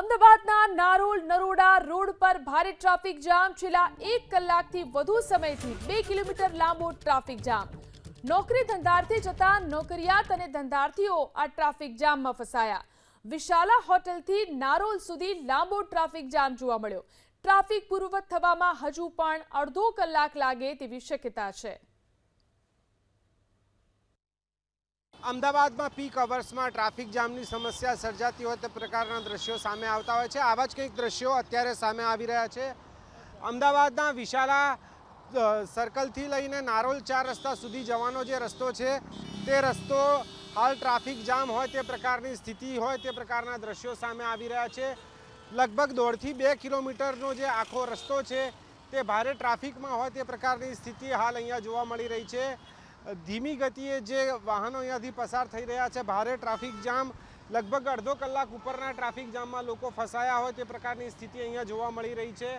અમદાવાદના નારોલ નરોડા રોડ પર ભારે ટ્રાફિક જામ. છેલ્લા એક કલાકથી વધુ સમયથી બે કિલોમીટર લાંબો ટ્રાફિક જામ. નોકરી ધંધાર્થી જતા નોકરિયાત અને ધંધાર્થીઓ આ ટ્રાફિક જામમાં ફસાયા. વિશાલા હોટલથી નારોલ સુધી લાંબો ટ્રાફિક જામ જોવા મળ્યો. ટ્રાફિક પૂર્વવત થવામાં હજુ પણ અડધો કલાક લાગે તેવી શક્યતા છે. અમદાવાદમાં પીક અવર્સમાં ટ્રાફિક જામની સમસ્યા સર્જાતી હોય તે પ્રકારના દ્રશ્યો સામે આવતા હોય છે. આવા જ કંઈક દ્રશ્યો અત્યારે સામે આવી રહ્યા છે. અમદાવાદના વિશાલા સર્કલથી લઈને નારોલ ચાર રસ્તા સુધી જવાનો જે રસ્તો છે, તે રસ્તો હાલ ટ્રાફિક જામ હોય તે પ્રકારની સ્થિતિ હોય તે પ્રકારના દ્રશ્યો સામે આવી રહ્યા છે. લગભગ દોઢથી બે કિલોમીટરનો જે આખો રસ્તો છે, તે ભારે ટ્રાફિકમાં હોય તે પ્રકારની સ્થિતિ હાલ અહીંયા જોવા મળી રહી છે. ધીમી ગતિએ જે વાહનો અહીંયાથી પસાર થઈ રહ્યા છે, ભારે ટ્રાફિક જામ, લગભગ અડધો કલાક ઉપરના ટ્રાફિક જામમાં લોકો ફસાયા હોય તે પ્રકારની સ્થિતિ અહીંયા જોવા મળી રહી છે.